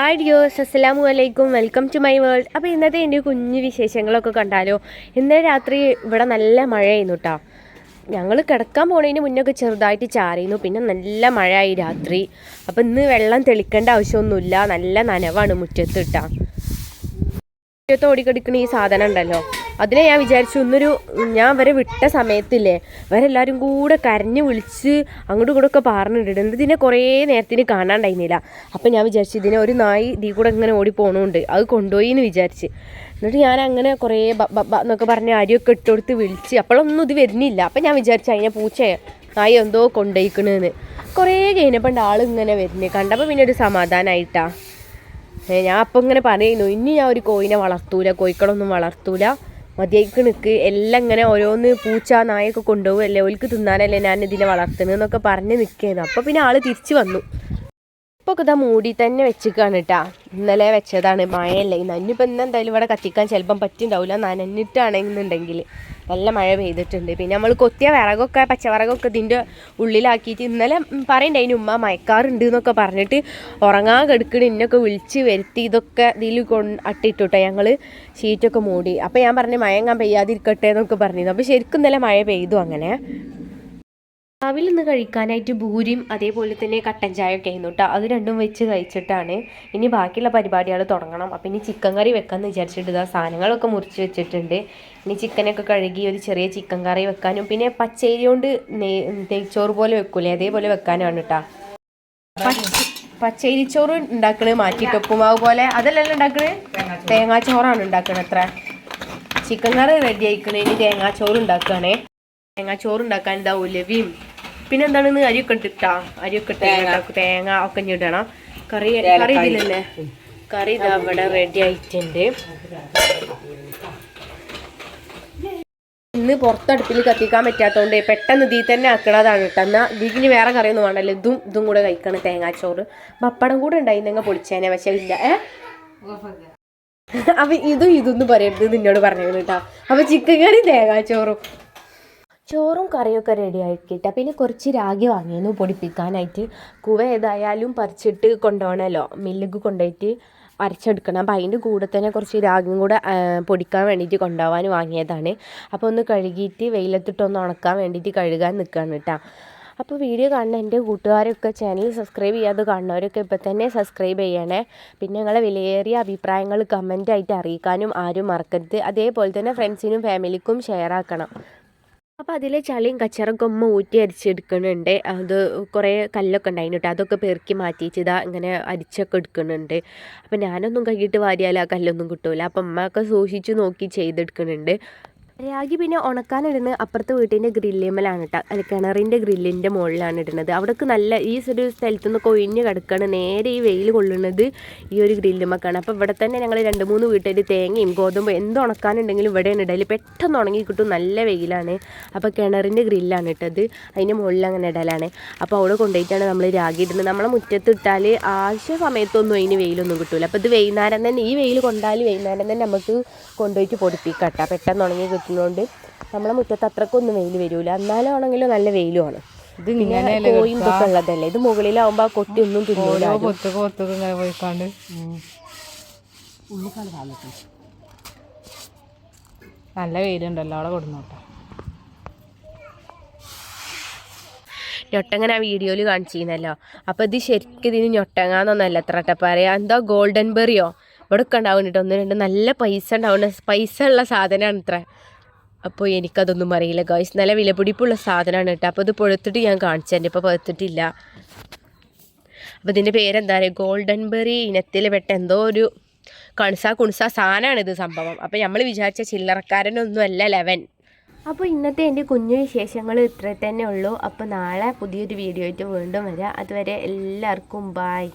Hi ഡിയോസ് അസ്സലാമു അലൈക്കും welcome to my world അപ്പോൾ ഇന്നത്തെ എന്റെ കുഞ്ഞു വിശേഷങ്ങളൊക്കെ കണ്ടാലോ? ഇന്നലെ രാത്രി ഇവിടെ നല്ല മഴയായിരുന്നു കേട്ടോ ഞങ്ങൾ കിടക്കാൻ പോണതിന് മുന്നൊക്കെ ചെറുതായിട്ട് ചാറിയിരുന്നു. പിന്നെ നല്ല മഴയായി രാത്രി. അപ്പോൾ ഇന്ന് വെള്ളം തെളിക്കേണ്ട ആവശ്യമൊന്നുമില്ല. നല്ല നനവാണ് മുറ്റത്ത് ഇട്ടാ മുറ്റത്ത് ഓടിക്കടിക്കണ ഈ സാധനം ഉണ്ടല്ലോ. അതിനെ ഞാൻ വിചാരിച്ചു ഇന്നൊരു ഞാൻ വരെ വിട്ട സമയത്തില്ലേ വരെല്ലാവരും കൂടെ കരഞ്ഞു വിളിച്ച് അങ്ങോട്ടും ഇങ്ങോട്ടും ഒക്കെ പറഞ്ഞിട്ടുണ്ട് ഇതിനെ കുറേ നേരത്തിന് കാണാണ്ടായിരുന്നില്ല. അപ്പം ഞാൻ വിചാരിച്ചു ഇതിനെ ഒരു നായി ഇതിൽ കൂടെ ഇങ്ങനെ ഓടി പോകണമുണ്ട് അത് കൊണ്ടുപോയി എന്ന് വിചാരിച്ച്. എന്നിട്ട് ഞാൻ അങ്ങനെ കുറേ എന്നൊക്കെ പറഞ്ഞ് അരിയൊക്കെ ഇട്ടുകൊടുത്ത് വിളിച്ച്. അപ്പോഴൊന്നും ഇത് വരുന്നില്ല. അപ്പം ഞാൻ വിചാരിച്ചു അതിനെ പൂച്ചയെ നായി എന്തോ കൊണ്ടുപോയിക്കണെന്ന് കുറേ കഴിഞ്ഞപ്പോൾ ഉണ്ട് ആളിങ്ങനെ വരുന്നത് കണ്ടപ്പോൾ പിന്നെ ഒരു സമാധാനമായിട്ടാ ഏ, ഞാൻ അപ്പം ഇങ്ങനെ പറയുന്നു. ഇനി ഞാൻ ഒരു കോയിനെ വളർത്തൂല കോയിക്കളൊന്നും വളർത്തൂല. മതിയായിക്ക് നിൽക്ക് എല്ലാം ഇങ്ങനെ ഓരോന്ന് പൂച്ച നായൊക്കെ കൊണ്ടുപോകും അല്ലേ? ഓൽക്ക് തിന്നാനല്ലേ ഞാൻ ഇതിനെ വളർത്തുന്നതെന്നൊക്കെ പറഞ്ഞ് നിൽക്കുന്നു അപ്പോൾ പിന്നെ ആൾ തിരിച്ചു വന്നു. ഇപ്പോൾ ഇതാ മൂടി തന്നെ വെച്ചിക്കാണ് കേട്ടാ ഇന്നലെ വെച്ചതാണ് മഴയല്ലേ. നന്നിപ്പോൾ ഇന്ന് എന്തായാലും ഇവിടെ കത്തിക്കാൻ ചിലപ്പം പറ്റുണ്ടാവില്ല നനഞ്ഞിട്ടാണെന്നുണ്ടെങ്കിൽ നല്ല മഴ പെയ്തിട്ടുണ്ട്. പിന്നെ നമ്മൾ കൊത്തിയ വിറകൊക്കെ പച്ചവിറകൊക്കെ ഇതിന്റെ ഉള്ളിലാക്കിയിട്ട് ഇന്നലെ പറയണ്ടേ അതിന് ഉമ്മ മയക്കാറുണ്ട് എന്നൊക്കെ പറഞ്ഞിട്ട് ഉറങ്ങാൻ കെടുക്കണ. ഇന്നൊക്കെ വിളിച്ച് വരുത്തി ഇതൊക്കെ ഇതിൽ കൊണ്ട് അട്ടിട്ടുട്ടോ. ഞങ്ങൾ ഷീറ്റൊക്കെ മൂടി. അപ്പോൾ ഞാൻ പറഞ്ഞു മയങ്ങാൻ പെയ്യാതിരിക്കട്ടെ എന്നൊക്കെ പറഞ്ഞിരുന്നു. അപ്പോൾ ശരിക്കും ഇന്നലെ മഴ പെയ്തു അങ്ങനെ. രാവിലെ ഇന്ന് കഴിക്കാനായിട്ട് ഭൂരിയും അതേപോലെ തന്നെ കട്ടൻ ചായ ഒക്കെ ആയിരുന്നു കേട്ടോ അത് രണ്ടും വെച്ച് കഴിച്ചിട്ടാണ്. ഇനി ബാക്കിയുള്ള പരിപാടികൾ തുടങ്ങണം. അപ്പം ഇനി ചിക്കൻ കറി വെക്കാമെന്ന് വിചാരിച്ചിട്ട് ഇതാ സാധനങ്ങളൊക്കെ മുറിച്ച് വെച്ചിട്ടുണ്ട്. ഇനി ചിക്കനൊക്കെ കഴുകി ഒരു ചെറിയ ചിക്കൻ കറി വെക്കാനും. പിന്നെ പച്ചരി കൊണ്ട് നെയ് നെയ്ച്ചോറ് പോലെ വെക്കൂലേ? അതേപോലെ വെക്കാനാണ് കേട്ടോ പച്ചരിച്ചോറ് ഉണ്ടാക്കണത് മാറ്റിയിട്ട് ഉപ്പുമാവ് പോലെ. അതല്ലല്ലോ ഉണ്ടാക്കണേ? തേങ്ങാച്ചോറാണ് ഉണ്ടാക്കണത് അത്ര. ചിക്കൻ കറി റെഡി ആയിക്കണേ. ഇനി തേങ്ങാച്ചോറ് ഉണ്ടാക്കുകയാണേ തേങ്ങാച്ചോറ് ഉണ്ടാക്കാൻ എന്താ ഉലവിയും പിന്നെ എന്താണ് അരിയൊക്കെ ഇട്ടിട്ടാ? അരിയൊക്കെ ഇട്ട് തേങ്ങ. ഒക്കെ ഇടണം. കറി കറി ഇതിലല്ലേ? കറി ഇതാ ഇവിടെ റെഡി ആയിട്ടുണ്ട്. ഇന്ന് പുറത്തടുപ്പിൽ കത്തിക്കാൻ പറ്റാത്തതുകൊണ്ട് പെട്ടെന്ന് ഇതിൽ തന്നെ ആക്കണതാണ് കേട്ടോ. എന്നാൽ ഇതിന് വേറെ കറിയൊന്നും വേണ്ടല്ലോ. ഇതും ഇതും കൂടെ കഴിക്കണം തേങ്ങാച്ചോറ്. പപ്പടം കൂടെ ഉണ്ടായിരുന്നെങ്കിൽ പൊളിച്ചേനെ പക്ഷേ ഇല്ല. ഏ? അപ്പൊ ഇതും ഇതൊന്നും പറയരുത് നിന്നോട് പറഞ്ഞു കേട്ടോ. അപ്പൊ ചിക്കൻ കറി തേങ്ങാച്ചോറും. ചോറും കറിയൊക്കെ റെഡി ആക്കിയിട്ട് പിന്നെ കുറച്ച് രാഗി വാങ്ങിയിരുന്നു പൊടിപ്പിക്കാനായിട്ട്. കുവ ഏതായാലും പറിച്ചിട്ട് കൊണ്ടുപോകണമല്ലോ മില്ലിക്ക് കൊണ്ടുപോയിട്ട് അരച്ചെടുക്കണം അപ്പോൾ അതിന്റെ കൂടെ തന്നെ കുറച്ച് രാഗിയും കൂടെ പൊടിക്കാൻ വേണ്ടിയിട്ട് കൊണ്ടുപോകാൻ വാങ്ങിയതാണ്. അപ്പോൾ ഒന്ന് കഴുകിയിട്ട് വെയിലത്തിട്ടൊന്ന് ഉണക്കാൻ വേണ്ടിയിട്ട് കഴുകാൻ നിൽക്കുകയാണ് കേട്ടോ. അപ്പോൾ വീഡിയോ കാണുന്ന എന്റെ കൂട്ടുകാരൊക്കെ ചാനൽ സബ്സ്ക്രൈബ് ചെയ്യാതെ കാണുന്നവരൊക്കെ ഇപ്പോൾ തന്നെ സബ്സ്ക്രൈബ് ചെയ്യണേ. പിന്നെ നിങ്ങളെ വിലയേറിയ അഭിപ്രായങ്ങൾ കമന്റായിട്ട് അറിയിക്കാനും ആരും മറക്കരുത്. അതേപോലെ തന്നെ ഫ്രണ്ട്സിനും ഫാമിലിക്കും ഷെയർ ആക്കണം. അപ്പോൾ അതിലെ ചളിയും കച്ചറും കൊമ്മ ഊറ്റി അരിച്ചെടുക്കുന്നുണ്ട്. അത് കുറേ കല്ലൊക്കെ ഉണ്ടായിരുന്നു കേട്ടോ അതൊക്കെ പെറുക്കി മാറ്റിയിട്ട് ഇതാ ഇങ്ങനെ അരിച്ചൊക്കെ എടുക്കുന്നുണ്ട്. അപ്പോൾ ഞാനൊന്നും കൈയിട്ട് വാരിയാൽ ആ കല്ലൊന്നും കിട്ടില്ല അപ്പം അമ്മയൊക്കെ സൂക്ഷിച്ച് നോക്കി ചെയ്തെടുക്കുന്നുണ്ട്. രാഗി പിന്നെ ഉണക്കാനിടുന്നത് അപ്പുറത്തെ വീട്ടിന്റെ ഗ്രില്ലിമ്മലാണ് കേട്ടോ അല്ല കിണറിന്റെ ഗ്രില്ലിന്റെ മുകളിലാണ് ഇടുന്നത് അവിടേക്ക് നല്ല ഈ ഒരു സ്ഥലത്തു നിന്ന് കൊഴിഞ്ഞ് കിടക്കുകയാണ് നേരെ ഈ വെയിൽ കൊള്ളുന്നത് ഈ ഒരു ഗ്രില്ലിമ്മക്കാണ്. അപ്പോൾ ഇവിടെ തന്നെ ഞങ്ങൾ രണ്ട് മൂന്ന് വീട്ടിൽ തേങ്ങയും ഗോതമ്പ് എന്ത് ഉണക്കാനുണ്ടെങ്കിലും ഇവിടെയാണ് ഇടയിൽ പെട്ടെന്ന് ഉണങ്ങി കിട്ടും നല്ല വെയിലാണ്. അപ്പോൾ കിണറിന്റെ ഗ്രില്ലാണ് ഇട്ടത്. അതിന്റെ മുകളിൽ അങ്ങനെ ഇടലാണ്. അപ്പോൾ അവിടെ കൊണ്ടുപോയിട്ടാണ് നമ്മൾ രാഗി ഇടുന്നത്. നമ്മളെ മുറ്റത്ത് ഇട്ടാൽ ആവശ്യ സമയത്തൊന്നും അതിന് വെയിലൊന്നും കിട്ടില്ല അപ്പോൾ ഇത് വൈകുന്നേരം തന്നെ ഈ വെയിൽ കൊണ്ടാൽ വൈകുന്നേരം തന്നെ നമുക്ക് കൊണ്ടുപോയിട്ട് പൊടിപ്പിക്കാം കേട്ടോ പെട്ടെന്ന് ഉണങ്ങി കിട്ടുന്നതുകൊണ്ട് നമ്മളെ മുറ്റത്ത് അത്രക്കൊന്നും വെയിൽ വരില്ല എന്നാലും ആണെങ്കിലും നല്ല വെയിലുമാണ്. ഇത് ഇങ്ങനെ കോയും ഇതൊക്കെ ഉള്ളതല്ലേ? ഇത് മുകളിലാവുമ്പോൾ ആ കൊട്ടി ഒന്നും തിന്നൂല ഓരോ പൊത്തൊക്കെ പൊത്തൊക്കെ ഇങ്ങനെ പോയിക്കാണ്ട്. നല്ല വെയിലുണ്ടല്ലോ അവിടെ കൊടുന്നോട്ടെ. ഞൊട്ടങ്ങനെ ആ വീഡിയോയിൽ കാണിച്ചിരുന്നല്ലോ. അപ്പോൾ ഇത് ശരിക്കും ഇതിന് ഞൊട്ടങ്ങാന്നൊന്നല്ല എത്ര പറയാ എന്തോ ഗോൾഡൻ ബെറിയോ? ഇവിടെ ഒക്കെ ഉണ്ടാവും കേട്ടോ ഒന്ന് രണ്ട് നല്ല പൈസ ഉണ്ടാവുന്ന പൈസ ഉള്ള സാധനമാണ് ഇത്ര. അപ്പോൾ എനിക്കതൊന്നും അറിയില്ല ഗോയ്സ് നല്ല വിലപിടിപ്പുള്ള സാധനമാണ് കേട്ടോ. അപ്പോൾ ഇത് പൊഴുത്തിട്ട് ഞാൻ കാണിച്ചു തന്നെ ഇപ്പോൾ പൊഴുത്തിട്ടില്ല. അപ്പോൾ ഇതിന്റെ പേരെന്താ പറയുക ഗോൾഡൻ ബെറി ഇനത്തിൽ പെട്ട എന്തോ ഒരു കുണുസ സാധനമാണ് ഇത് സംഭവം. അപ്പോൾ നമ്മൾ വിചാരിച്ച ചില്ലറക്കാരനൊന്നും അല്ല ലെവൻ. അപ്പോൾ ഇന്നത്തെ എന്റെ കുഞ്ഞു വിശേഷങ്ങൾ ഇത്ര തന്നെ ഉള്ളൂ. അപ്പോൾ നാളെ പുതിയൊരു വീഡിയോ ആയിട്ട് വീണ്ടും വരാം. അതുവരെ എല്ലാവർക്കും ബായ്